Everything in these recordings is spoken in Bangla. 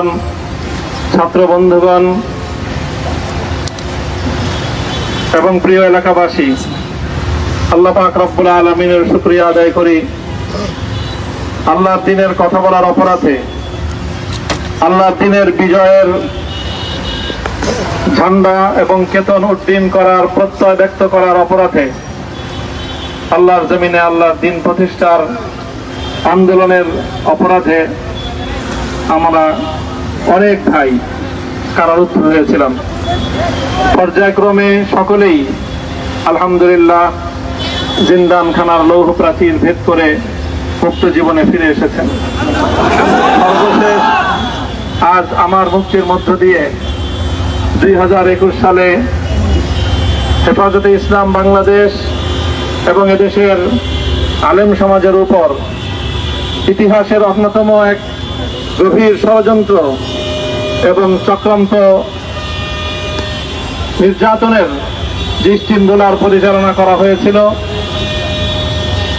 বন্ধুগণ, ছাত্র বন্ধুগণ, এবং প্রিয় এলাকাবাসী, আল্লাহ পাক রব্বুল আলমিনের শুক্রিয়া আদায় করি। আল্লাহর দিনের কথা বলার অপরাধে, আল্লাহর দিনের বিজয়ের ঝান্ডা এবং কেতন উড্ডীন করার, প্রত্যয় ব্যক্ত করার অপরাধে, আল্লাহর জমিনে আল্লাহর দিন প্রতিষ্ঠার আন্দোলনের অপরাধে আমরা অনেক ভাই কারারুদ্ধ হয়েছিলাম। পর্যায়ক্রমে সকলেই আলহামদুলিল্লাহ জিন্দান খানার লৌহ প্রাচীর ভেদ করে মুক্ত জীবনে ফিরে এসেছেন। সর্বশেষ আজ আমার মুক্তির মধ্য দিয়ে দুই হাজার একুশ সালে হেফাজতে ইসলাম বাংলাদেশ এবং এদেশের আলেম সমাজের উপর ইতিহাসের অন্যতম এক গভীর ষড়যন্ত্র এবং চক্রান্ত নির্যাতনের যে স্টিমগুলার পরিচালনা করা হয়েছিল।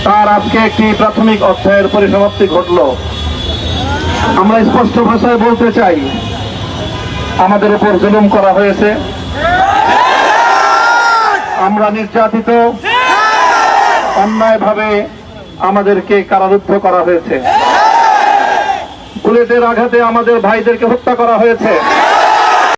তার আজকে একটি প্রাথমিক অধ্যায়ের পরিসমাপ্তি ঘটল। আমরা স্পষ্ট ভাষায় বলতে চাই, আমাদের উপর জুলুম করা হয়েছে। আমরা নির্যাতিত। অন্যায়ভাবে আমাদেরকে কারারুদ্ধ করা হয়েছে। বুলেটের আঘাতে আমাদের ভাইদেরকে হত্যা করা হয়েছে।